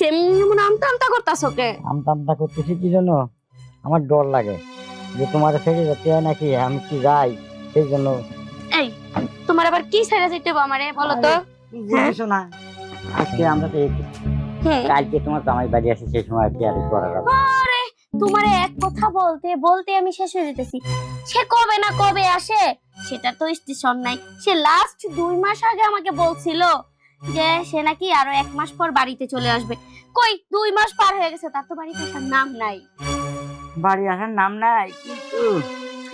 হয়েছে এমন আমতা আমতা করতাছো কে? আমতা আমতা করতেছি কি জন্য? আমার ডর লাগে। যে তোমার ছেড়ে যেতে হয় নাকি? আমি কি যাই? সেই জন্য। এই তোমার আবার কি ছেড়ে যেতে হবে আমারে বলো তো? বুঝছ না? আজকে আমরা তো কালকে তোমার জামাই বাড়ি আসে সেই সময় কি আর করা যাবে? আরে তোমারে এক কথা বলতে বলতে আমি শেষ হয়ে যেতেছি। সে কবে না কবে আসে সেটা তো স্টেশন নাই। সে লাস্ট দুই মাস আগে আমাকে বলছিল যে সে নাকি আরও এক মাস পর বাড়িতে চলে আসবে। কই দুই মাস পার হয়ে গেছে তার তো বাড়িতে আসার নাম নাই। বাড়ি আসার নাম নাই কিন্তু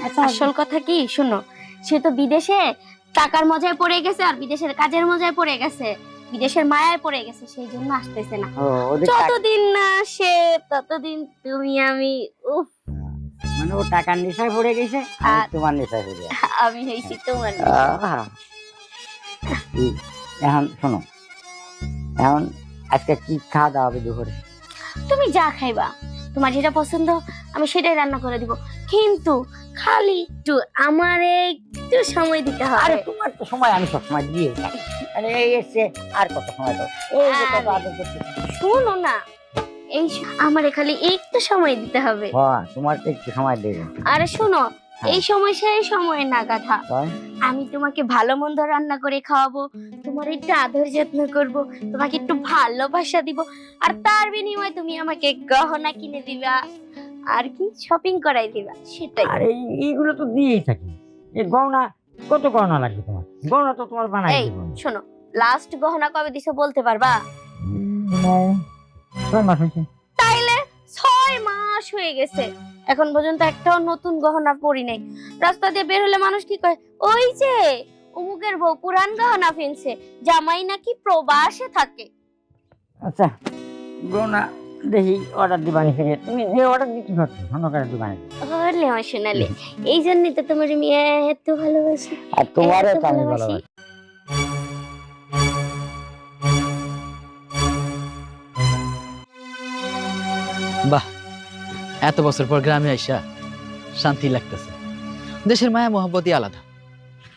আচ্ছা আসল কথা কি শোনো সে তো বিদেশে টাকার মজায় পড়ে গেছে আর বিদেশের কাজের মজায় পড়ে গেছে। বিদেশের মায়ায় পড়ে গেছে সেই জন্য আসতেছে না। যতদিন না সে ততদিন তুমি আমি উফ। মানে ও টাকার নেশায় পড়ে গেছে আর তোমার নেশায় পড়ে আমি হয়েছি তোমার এখন শোনো এখন আজকে কি খাওয়া দাওয়া হবে দুপুরে? তুমি যা খাইবা তোমার যেটা পছন্দ আমি সেটাই রান্না করে দিব। কিন্তু খালি একটু আমার একটু সময় দিতে হবে। আরে তোমার তো সময় আমি সব সময় দিয়ে থাকি। আরে এই এসছে আর কত সময় দাও? এই যে কত আদর করতে শোনো না এই আমারে খালি একটু সময় দিতে হবে। হ্যাঁ তোমার তো একটু সময় দেবে। আরে শোনো এই সময় সেই সময় না গাধা। আমি তোমাকে ভালো মন্দ রান্না করে খাওয়াবো তোমার একটু আদর যত্ন করব তোমাকে একটু ভালোবাসা দিব আর তার বিনিময়ে তুমি আমাকে গহনা কিনে দিবা আর কি শপিং করাই দিবা সেটাই। আর এইগুলো তো দিয়েই থাকি। এই গহনা কত গহনা লাগবে তোমার? গহনা তো তোমার বানাই এই দিব শোনো লাস্ট গহনা কবে দিছো বলতে পারবা? ছয় মাস হয়েছে? তাইলে ছয় মাস হয়ে গেছে। এখন পর্যন্ত একটাও নতুন গহনা পরি নাই। রাস্তা দিয়ে বের হলে মানুষ কি কয় ওই যে অমুকের বউ পুরান গহনা ফিনছে জামাই নাকি প্রবাসে থাকে। আচ্ছা গহনা দেখি অর্ডার দিবানি থেকে তুমি যে অর্ডার দিতে পারছ ঘন করে দিবানি হলে আমার শোনালে এই জন্যই তো তোমার মেয়ে এত ভালোবাসি আর তোমারও এত তো আমি। ভালোবাসি। বাহ এত বছর পর গ্রামে আইসা শান্তি লাগতেছে। দেশের মায়া মহব্বতই আলাদা।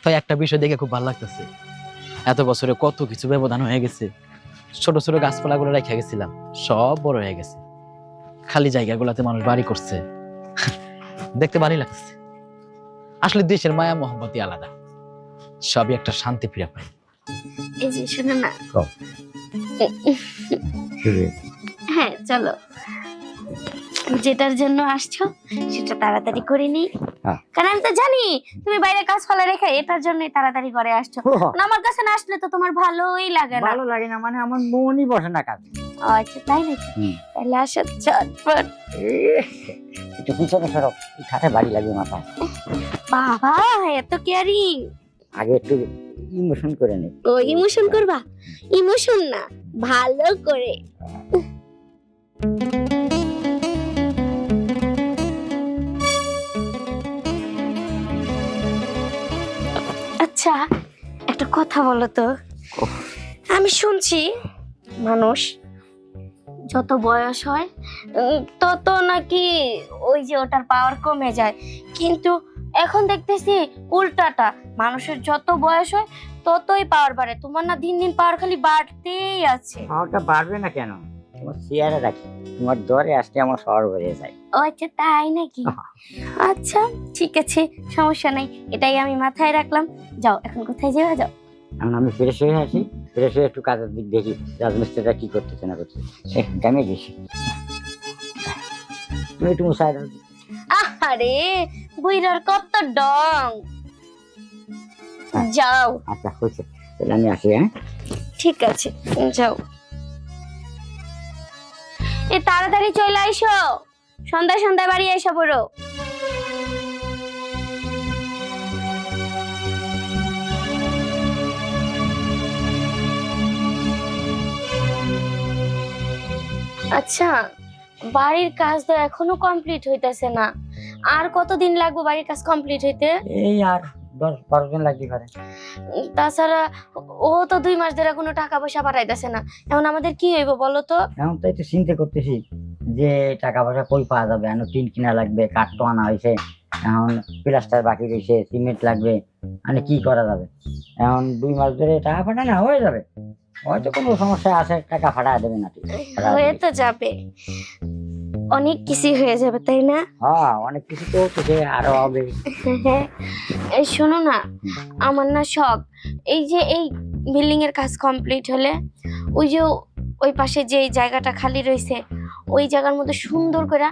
তাই একটা বিষয় দেখে খুব ভালো লাগতেছে। এত বছরে কত কিছু ব্যবধান হয়ে গেছে। ছোট ছোট গাছপালাগুলো রেখে গেছিলাম। সব বড় হয়ে গেছে। খালি জায়গাগুলোতে মানুষ বাড়ি করছে। দেখতে ভালোই লাগতেছে। আসলে দেশের মায়া মহব্বতই আলাদা। সবই একটা শান্তি ফিরে পায়। এই যে শোনো না। হ্যাঁ চলো। যেটার জন্য আসছো সেটা তাড়াতাড়ি করে নি হ্যাঁ। কারণ আমি তো জানি তুমি বাইরে কাজ ফেলে রেখে এটার জন্যই তাড়াতাড়ি করে আসছো। ও, না, আমার কাছে না আসলে তো তোমার ভালোই লাগে না। ভালো লাগে না মানে আমার মনই বসে না কাজ। আচ্ছা তাই নাকি? তাহলে আসো চটপট। একটু পিছনে এই খাটে বাড়ি লাগবে মাথা বাবা এত কেয়ারিং আগে একটু ইমোশন করে নে। ও ইমোশন করবা? ইমোশন না ভালো করে। আচ্ছা একটা কথা বলো তো। আমি শুনছি মানুষ যত বয়স হয় তত নাকি ওই যে ওটার পাওয়ার কমে যায়। কিন্তু এখন দেখতেছি উল্টাটা মানুষের যত বয়স হয় ততই পাওয়ার বাড়ে। তোমার না দিন দিন পাওয়ার খালি বাড়তেই আছে। পাওয়ারটা বাড়বে না কেন? তোমার চেয়ারে রাখি তোমার দরে আসতে আমার শহর বেড়ে যায়। ও আচ্ছা তাই নাকি? আচ্ছা ঠিক আছে সমস্যা নাই এটাই আমি মাথায় রাখলাম। যাও এখন কোথায় যাওয়া যাও? এখন আমি ফ্রেশ হয়ে আসি ফ্রেশ হয়ে একটু কাজের দিক দেখি রাজমিস্ত্রিটা কি করতেছে না করতেছে। এ, গামে গেছি। তুমি একটু মুসাই দাও। আরে বুইরার কত ডং। হ্যাঁ। যাও। আচ্ছা হয়েছে। তাহলে আমি আসি হ্যাঁ? ঠিক আছে যাও। এ, তাড়াতাড়ি চলে আইসো। সন্ধ্যা সন্ধ্যা বাড়ি এসো বড় আচ্ছা বাড়ির কাজ তো এখনও কমপ্লিট হইতেছে না। আর কতদিন লাগবে বাড়ির কাজ কমপ্লিট হইতে? এই আর দশ বারো দিন লাগতে পারে তাছাড়া ও তো দুই মাস ধরে কোনো টাকা পয়সা পাঠাইতেছে না। এখন আমাদের কি হইব বলো তো? এখন তো একটু চিন্তা করতেছি যে টাকা পয়সা কই পাওয়া যাবে? এখন টিন কিনা লাগবে কাঠ তো আনা হয়েছে। এখন প্লাস্টার বাকি রয়েছে সিমেন্ট লাগবে। মানে কি করা যাবে? এখন দুই মাস ধরে টাকা পাঠায় না হয়ে যাবে। হয়তো কোনো সমস্যা আছে টাকা ফাটা দেবে না হয়ে তো যাবে। অনেক কিছু হয়ে যাবে তাই না? হ্যাঁ অনেক কিছু তো হচ্ছে আরও হবে। এই শোনো না আমার না শখ। এই যে এই বিল্ডিং এর কাজ কমপ্লিট হলে ওই যে ওই পাশে যে জায়গাটা খালি রয়েছে ওই জায়গার মধ্যে সুন্দর করে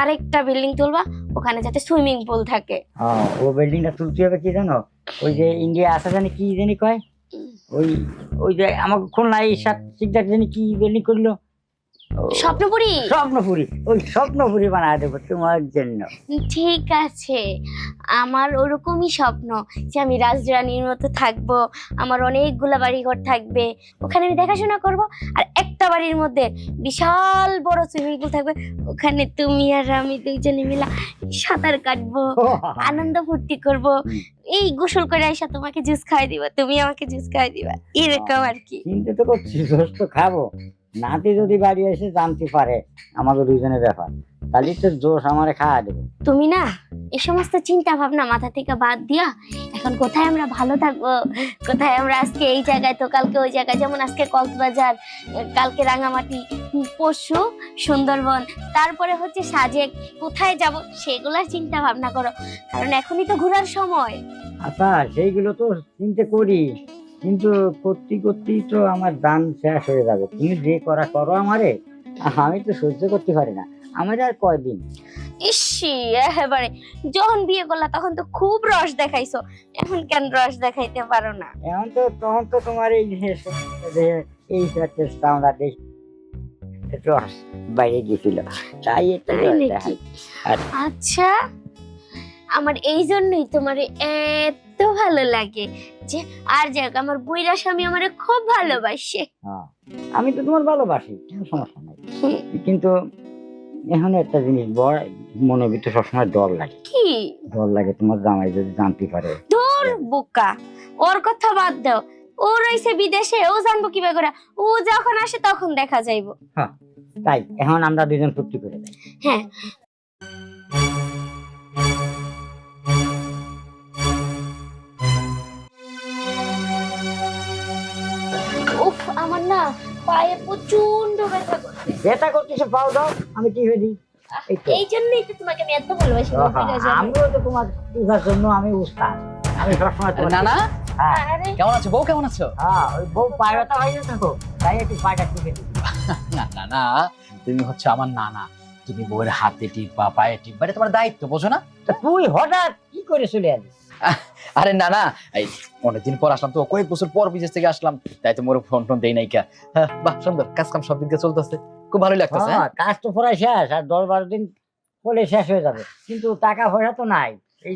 আরেকটা বিল্ডিং তুলবা ওখানে যাতে সুইমিং পুল থাকে। হ্যাঁ ও বিল্ডিংটা তুলতে হবে কি জানো? ওই যে ইন্ডিয়া আসা জানি কি জানি কয়? ওই ওই যে আমাকে খুলনায় সাত সিকদার জানি কি বিল্ডিং করল? স্বপ্নপুরি? স্বপ্নপুরি। ওই স্বপ্নপুরি বানায় দেবো তোমার জন্য। ঠিক আছে। আমার ওরকমই স্বপ্ন যে আমি রাজরানীর মতো থাকব আমার অনেকগুলা বাড়িঘর থাকবে ওখানে আমি দেখাশোনা করব আর একটা বাড়ির মধ্যে বিশাল বড় সুইমিং পুল থাকবে ওখানে তুমি আর আমি দুইজনে মিলা সাঁতার কাটবো আনন্দ ফুর্তি করব। এই গোসল করে আইসা তোমাকে জুস খাওয়াই দিবা তুমি আমাকে জুস খাওয়াই দিবা এরকম আর কি। চিন্তা তো করছি তো খাব। নাতি যদি বাড়ি এসে জানতে পারে আমাদের দুইজনের ব্যাপার তাহলে তো জোশ আমারে খাওয়া দেবে। তুমি না এই সমস্ত চিন্তা ভাবনা মাথা থেকে বাদ দিয়া এখন কোথায় আমরা ভালো থাকব? কোথায় আমরা আজকে এই জায়গায় তো কালকে ওই জায়গায়? যেমন আজকে কক্সবাজার কালকে রাঙামাটি পরশু সুন্দরবন তারপরে হচ্ছে সাজেক কোথায় যাব সেগুলার চিন্তা ভাবনা করো কারণ এখনই তো ঘোরার সময়। আচ্ছা সেইগুলো তো চিন্তা করি। কিন্তু করতে করতেই তো আমার দান শেষ হয়ে যাবে। তুমি যে করা করো আমারে আমি তো সহ্য করতে পারি না। আমার আর কয়দিন? ইসি একেবারে। যখন বিয়ে করলা তখন তো খুব রস দেখাইছো। এখন কেন রস দেখাইতে পারো না? এখন তো তখন তো তোমার এই এই আমরা দেখি রস বাইরে গেছিল। তাই। আর- আচ্ছা। আমার এই জন্যই তোমার এত ভালো লাগে। যে আর যাক আমার বুইরা স্বামী আমারে খুব ভালোবাসে। হ্যাঁ, আমি তো তোমার ভালোবাসি কোনো সমস্যা নাই। কিন্তু এখন একটা জিনিস বড় মনের ভিতরে সবসময় ডর লাগে। কি? ডর লাগে তোমার জামাই যদি জানতে পারে। তোর বোকা ওর কথা বাদ দাও। ও রইছে বিদেশে ও জানব কীভাবে করে। ও যখন আসে তখন দেখা যাইবো। তাই এখন আমরা দুজন চুক্তি করে হ্যাঁ পায়ে প্রচণ্ড ব্যথা করছে যেটা করতেছে পাও দাও আমি কি হয়ে দিই? এই জন্যই তো তোমাকে আমি এত ভালোবাসি? আমিও তো তোমার পূজার জন্য আমি উস্তাদ। আমি সবসময় তোমার- না না হ্যাঁ। আরে। কেমন আছো? বউ কেমন আছো? হ্যাঁ ওই বউ পায়ে ব্যথা হয়ে গেছে তো তাই একটু পায়টা টিপে দিই না না না তুমি হচ্ছে আমার নানা। তুমি বউয়ের হাতে টিপবা পায়ে টিপবা এটা তোমার দায়িত্ব বোঝো না? তা তুই হঠাৎ কি করে চলে আসিস? আরে না না এই অনেকদিন পর আসলাম তো কয়েক বছর পর বিদেশ থেকে আসলাম তাই তো মোর ফোন টোন দেই নাই কা। হ্যাঁ, বাহ সুন্দর কাজ কাম সব দিকে চলতেছে খুব ভালোই লাগতেছে হ্যাঁ? হ্যাঁ, কাজ তো পড়াই শেষ আর দশ বারো দিন পরে শেষ হয়ে যাবে কিন্তু টাকা পয়সা তো নাই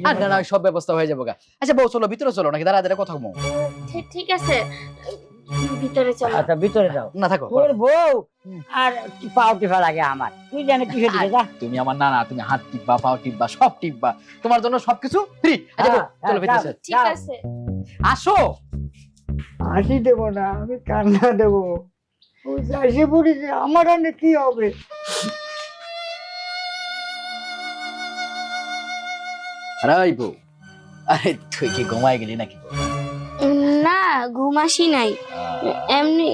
আর না না সব ব্যবস্থা হয়ে যাবে গা। আচ্ছা বউ চলো ভিতরে চলো নাকি দাঁড়া দাঁড়া কথা কমো। ঠিক- ঠিক আছে ভিতরে চলো। আচ্ছা ভিতরে যাও। না থাকো তোর বউ আর পাও টিপা লাগে আমার। তুই জানে কি যা। তুমি আমার নানা তুমি হাত টিপবা পাও টিপবা সব টিপবা। তোমার জন্য সবকিছু ফ্রি আচ্ছা চলো ভিতরে ঠিক আছে। আসো। হাসি দেবো না আমি কান্না দেবো। ওই এসে পড়েছে আমার আনে কি হবে? আরে বউ আরে তুই কি ঘুমাই গেলি নাকি? ঘুম আসি নাই। এমনি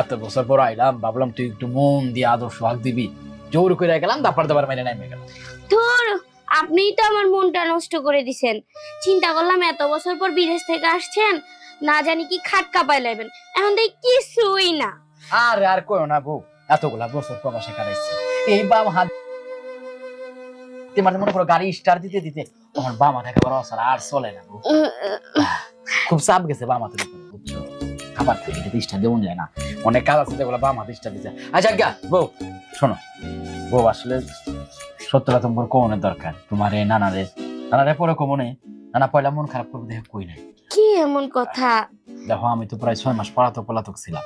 এত বছর পর আইলাম ভাবলাম তুই একটু মন দিয়ে আদর সোহাগ দিবি। জোর করে গেলাম দাপার দাবার মেরে নেমে গেলাম। ধুর আপনিই তো আমার মনটা নষ্ট করে দিছেন। চিন্তা করলাম এত বছর পর বিদেশ থেকে আসছেন না জানি কি খাট কাপাই লাইবেন। এখন দেখি কিছুই না। আর আর কইও না বউ এতগুলা বছর প্রবাসে কাটাইছি। এই বাম হাত তোমার মনে করো গাড়ি স্টার দিতে দিতে তোমার বাম হাতে একেবারে অসার আর চলে না খুব চাপ গেছে বাম উপরে বুঝছ? খাবার থেকে এটা দেওয়া যায় না। অনেক কাজ আছে যেগুলো বাম আচ্ছা গা বউ শোনো। বউ আসলে সত্য কথা তোমার কমনের দরকার। তোমার এ নানারে নানারে পরে কমনে নানা পয়লা মন খারাপ করবে দেখে কই নাই। কি এমন কথা? দেখো আমি তো প্রায় ছয় মাস পলাতক পলাতক ছিলাম।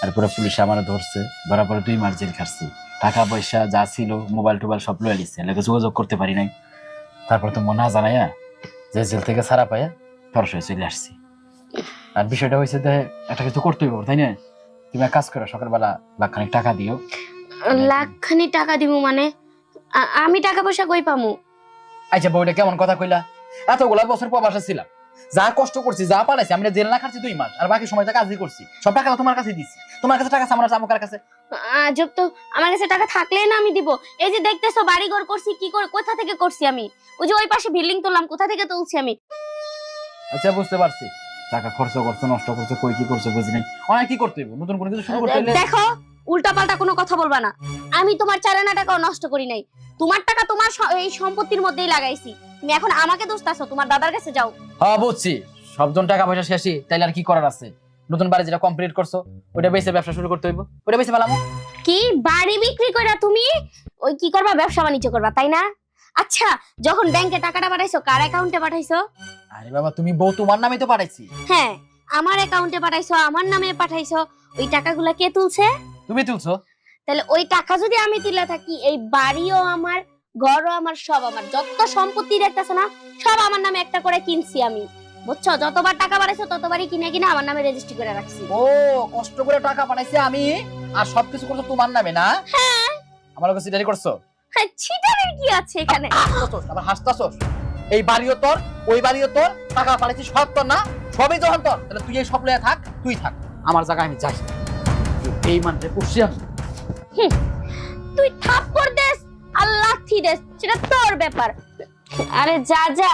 তারপরে পুলিশ আমার ধরছে পরে দুই মাস জেল খাটছি। টাকা পয়সা যা ছিল মোবাইল টোবাইল সব লয়ে এলাকা যোগাযোগ করতে পারি নাই। তারপর তো মনে না জানাইয়া যে জেল থেকে ছাড়া পাইয়া সরাসরি চলে আসছি। আর বিষয়টা হয়েছে যে একটা কিছু করতেই পারব তাই না? তুমি কাজ করো সকালবেলা লাখখানিক টাকা দিও। লাখ লাখখানি টাকা দিব মানে? আমি টাকা পয়সা কই পামু? আচ্ছা বউটা কেমন কথা কইলা? এতগুলা বছর প্রবাসে ছিলাম। যা কষ্ট করছি যা পালাইছি আমরা জেল না খাচ্ছি দুই মাস আর বাকি সময়টা কাজই করছি। সব টাকা তোমার কাছে দিছি। তোমার কাছে টাকা আমার চামকার কাছে? আজব তো আমার কাছে টাকা থাকলেই না আমি দিব। এই যে দেখতেছো বাড়ি ঘর করছি কি করে কোথা থেকে করছি আমি? ওই যে ওই পাশে বিল্ডিং তুললাম কোথা থেকে তুলছি আমি? আচ্ছা বুঝতে পারছি। টাকা খরচ করছ নষ্ট করছ কই কি করছ বুঝি নাই। অনেক কি করতে নতুন কোনো কিছু শুরু করতে দেখো উল্টা পাল্টা কোনো কথা বলবা না। আমি তোমার চার আনা টাকাও নষ্ট করি নাই। তোমার টাকা তোমার এই সম্পত্তির মধ্যেই লাগাইছি। তুমি এখন আমাকে দোষ দাও তোমার দাদার কাছে যাও। হ্যাঁ বুঝছি। সবজন টাকা পয়সা শেষই তাইলে আর কি করার আছে? নতুন বাড়ি যেটা কমপ্লিট করছ ওটা বেচে ব্যবসা শুরু করতে হইব। ওটা বেচে পেলাম কি? বাড়ি বিক্রি করে তুমি ওই কি করবা? ব্যবসা বাণিজ্য করবা তাই না? আচ্ছা যখন ব্যাংকে টাকাটা পাঠাইছো কার অ্যাকাউন্টে পাঠাইছো? আরে বাবা তুমি বউ তোমার নামে তো পাঠাইছি। হ্যাঁ আমার অ্যাকাউন্টে পাঠাইছো আমার নামে পাঠাইছো। ওই টাকাগুলো কে তুলছে? তুমি তুলছো? তাহলে ওই টাকা যদি আমি তুলে থাকি এই বাড়িও আমার ঘরও আমার সব আমার। যত সম্পত্তি দেখতেছে না সব আমার নামে একটা করে কিনছি আমি। বুঝছ? যতবার টাকা বাড়াইছো ততবারই কিনে কিনে আমার নামে রেজিস্ট্রি করে রাখছি। ও কষ্ট করে টাকা পাঠাইছি আমি আর সবকিছু করছ তোমার নামে না? হ্যাঁ। আমার কাছে সিটারি করছ? হ্যাঁ, ছিটারের কি আছে এখানে? আবার হাসতাছোস। এই বাড়িও তোর ওই বাড়িও তোর টাকা পাঠাইছি সব তোর না? সবই যখন তোর তাহলে তুই এই সব লয়ে থাক তুই থাক। আমার জায়গায় আমি যাই। এই মানতে আমি। তুই থাপ্পড় দেস আর লাথি দেস সেটা তোর ব্যাপার। আরে যা যা।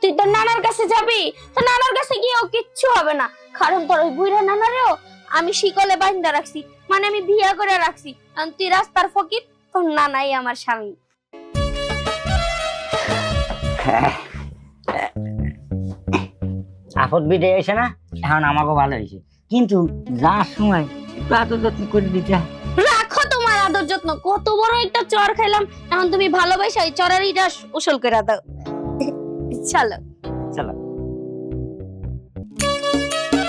তুই তোর নানার কাছে যাবি তো নানার কাছে গিয়েও কিচ্ছু হবে না। কারণ তোর ওই বুড়া নানারেও আমি শিকলে বাইন্দা রাখছি মানে আমি বিয়া করে রাখছি। কারণ তুই রাস্তার ফকির তোর নানাই আমার স্বামী। আপদ বিদায় হয়েছে না? এখন আমাকেও ভালো হয়েছে। কিন্তু যার সময় আদর যত্ন করে দিতে রাখো তোমার আদর যত্ন। কত বড় একটা চর খেলাম এখন তুমি ভালোবাসা ওই চরারিটা উসল করে দাও। চলো।